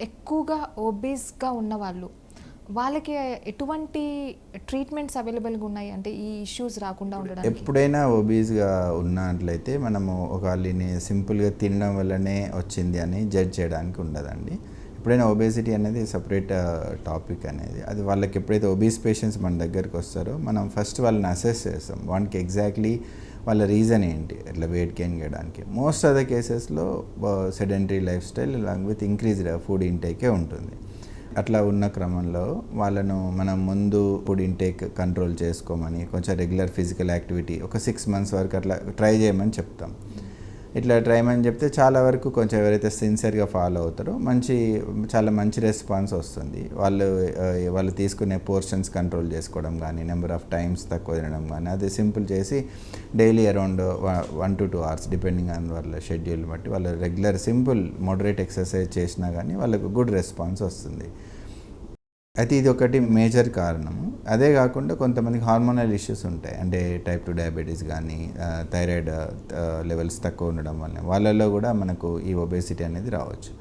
ఎక్కువగా ఓబీస్గా ఉన్న వాళ్ళు వాళ్ళకి ఎటువంటి ట్రీట్మెంట్స్ అవైలబుల్గా ఉన్నాయి? అంటే ఈ ఇష్యూస్ రాకుండా ఉండడం ఎప్పుడైనా ఓబీస్గా ఉన్నట్లయితే మనము ఒక వాళ్ళని సింపుల్గా తినడం వల్లనే వచ్చింది అని జడ్జ్ చేయడానికి ఉండదండి. ఎప్పుడైనా ఒబేసిటీ అనేది సపరేట్ టాపిక్ uh, అనేది. అది వాళ్ళకి ఎప్పుడైతే ఒబీస్ పేషెంట్స్ మన దగ్గరికి వస్తారో మనం ఫస్ట్ వాళ్ళని అసెస్ చేస్తాం. వానికి ఎగ్జాక్ట్లీ వాళ్ళ రీజన్ ఏంటి? ఇట్లా వెయిట్ గెయిన్ చేయడానికి? మోస్ట్ ఆఫ్ ద కేసెస్లో sedentary life style along with increased food ఇంటేకే ఉంటుంది. అట్లా ఉన్న క్రమంలో వాళ్ళను మనం ముందు ఫుడ్ ఇంటేక్ కంట్రోల్ చేసుకోమని కొంచెం రెగ్యులర్ ఫిజికల్ యాక్టివిటీ ఒక సిక్స్ మంత్స్ వరకు అట్లా ట్రై చేయమని చెప్తాం. ఇట్లా ట్రైమని చెప్తే చాలా వరకు కొంచెం ఎవరైతే సిన్సియర్గా ఫాలో అవుతారో మంచి చాలా మంచి రెస్పాన్స్ వస్తుంది. వాళ్ళు వాళ్ళు తీసుకునే పోర్షన్స్ కంట్రోల్ చేసుకోవడం కానీ నెంబర్ ఆఫ్ టైమ్స్ తక్కువ తినడం కానీ అది సింపుల్ చేసి daily around one to two hours depending on వాళ్ళ షెడ్యూల్ బట్టి వాళ్ళు రెగ్యులర్ సింపుల్ మోడరేట్ ఎక్సర్సైజ్ చేసినా కానీ వాళ్ళకు గుడ్ రెస్పాన్స్ వస్తుంది. అయితే ఇది ఒకటి మేజర్ కారణము. అదే కాకుండా కొంతమందికి హార్మోనల్ ఇష్యూస్ ఉంటాయి. అంటే టైప్ టూ డయాబెటీస్ కానీ థైరాయిడ్ లెవెల్స్ తక్కువ ఉండడం వల్ల వాళ్ళల్లో కూడా మనకు ఈ ఒబేసిటీ అనేది రావచ్చు.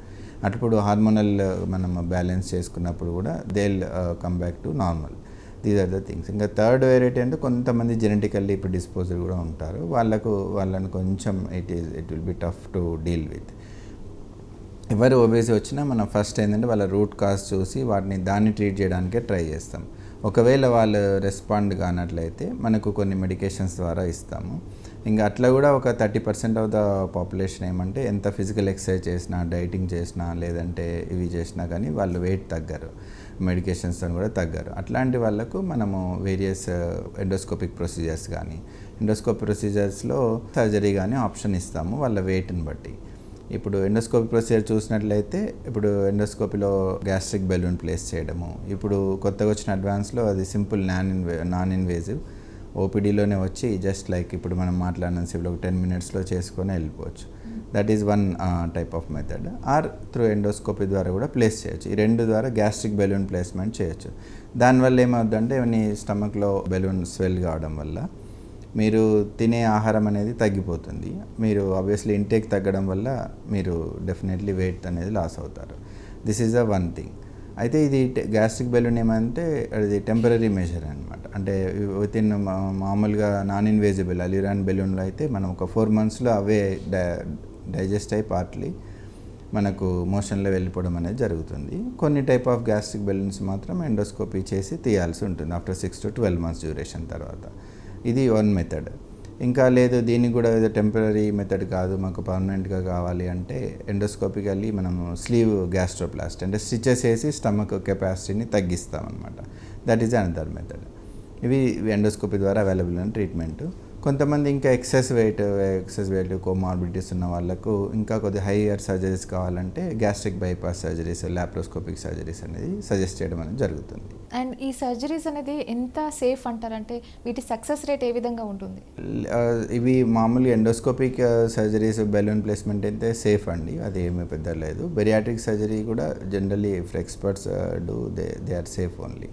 అప్పుడు హార్మోనల్ మనం బ్యాలెన్స్ చేసుకున్నప్పుడు కూడా they'll come back to normal these are the things ఇంకా థర్డ్ వెరైటీ అంటే కొంతమంది జెనెటికల్లీ ఇప్పుడు డిస్పోజల్ కూడా ఉంటారు. వాళ్ళకు వాళ్ళని కొంచెం it is it will be tough to deal with ఎవరు ఓబేసి వచ్చినా మనం ఫస్ట్ ఏంటంటే వాళ్ళ రూట్ కాజ్ చూసి వాటిని దాన్ని ట్రీట్ చేయడానికే ట్రై చేస్తాం. ఒకవేళ వాళ్ళు రెస్పాండ్ కానట్లయితే మనకు కొన్ని మెడికేషన్స్ ద్వారా ఇస్తాము. ఇంకా అట్లా కూడా ఒక thirty percent of the population ఏమంటే ఎంత ఫిజికల్ ఎక్సర్సైజ్ చేసినా డైటింగ్ చేసినా లేదంటే ఇవి చేసినా కానీ వాళ్ళు వెయిట్ తగ్గరు. మెడికేషన్స్తో కూడా తగ్గరు. అట్లాంటి వాళ్ళకు మనము వేరియస్ ఎండోస్కోపిక్ ప్రొసీజర్స్ కానీ ఎండోస్కోపిక్ ప్రొసీజర్స్లో సర్జరీ కానీ ఆప్షన్ ఇస్తాము వాళ్ళ వెయిట్ని బట్టి. ఇప్పుడు ఎండోస్కోపీ ప్రొసీజర్ చూసినట్లయితే ఇప్పుడు ఎండోస్కోపీలో గ్యాస్ట్రిక్ బెలూన్ ప్లేస్ చేయడము. ఇప్పుడు కొత్తగా వచ్చిన అడ్వాన్స్లో అది సింపుల్ నాన్ ఇన్వే నాన్ ఇన్వేజివ్. ఓపీడీలోనే వచ్చి జస్ట్ లైక్ ఇప్పుడు మనం మాట్లాడిన సేపులో ఒక టెన్ మినిట్స్లో చేసుకొని వెళ్ళిపోవచ్చు. That is one type of method or through endoscopy ద్వారా కూడా ప్లేస్ చేయొచ్చు. ఈ రెండు ద్వారా గ్యాస్ట్రిక్ బెలూన్ ప్లేస్మెంట్ చేయొచ్చు. దానివల్ల ఏమవుతుందంటే ఇవన్నీ స్టమక్లో బెలూన్ స్వెల్ కావడం వల్ల మీరు తినే ఆహారం అనేది తగ్గిపోతుంది. మీరు ఆబ్వియస్లీ ఇంటేక్ తగ్గడం వల్ల మీరు డెఫినెట్లీ వెయిట్ అనేది లాస్ అవుతారు. This is a one thing అయితే ఇది గ్యాస్ట్రిక్ బెలూన్ ఏమంటే అది టెంపరీ మెజర్ అనమాట అంటే విత్ ఇన్ మామూలుగా నాన్ ఇన్వేజిబుల్ అలిరాన్ బెలూన్లో అయితే మనం ఒక ఫోర్ మంత్స్లో అవే డైజెస్ట్ అయి పార్ట్లీ మనకు మోషన్లో వెళ్ళిపోవడం అనేది జరుగుతుంది. కొన్ని టైప్ ఆఫ్ గ్యాస్ట్రిక్ బెలూన్స్ మాత్రం ఎండోస్కోపీ చేసి తీయాల్సి ఉంటుంది after six to twelve months duration తర్వాత. ఇది వన్ మెథడ్ ఇంకా లేదు దీనికి కూడా ఏదో టెంపరీ మెథడ్ కాదు మాకు పర్మనెంట్గా కావాలి అంటే ఎండోస్కోపికల్లీ మనం స్లీవ్ గ్యాస్ట్రోప్లాస్ట్ అంటే స్టిచెస్ వేసి స్టమక్ కెపాసిటీని తగ్గిస్తామన్నమాట. దట్ ఈజ్ అనదర్ మెథడ్ ఇవి ఎండోస్కోపీ ద్వారా అవైలబుల్ అయిన ట్రీట్మెంటు కొంతమంది ఇంకా excess weight excess weight comorbidities ఉన్న వాళ్ళకు ఇంకా కొద్దిగా హైయర్ సర్జరీస్ కావాలంటే gastric bypass surgeries laparoscopic surgeries అనేది సజెస్ట్ చేయడం అనేది జరుగుతుంది. అండ్ ఈ సర్జరీస్ అనేది ఎంత సేఫ్ అంటారంటే వీటి సక్సెస్ రేట్ ఏ విధంగా ఉంటుంది? ఇవి మామూలుగా ఎండోస్కోపిక్ సర్జరీస్ బెలూన్ ప్లేస్మెంట్ అయితే సేఫ్ అండి. అది ఏమీ పెద్ద లేదు. బెరియాట్రిక్ సర్జరీ కూడా generally if experts do they they are safe only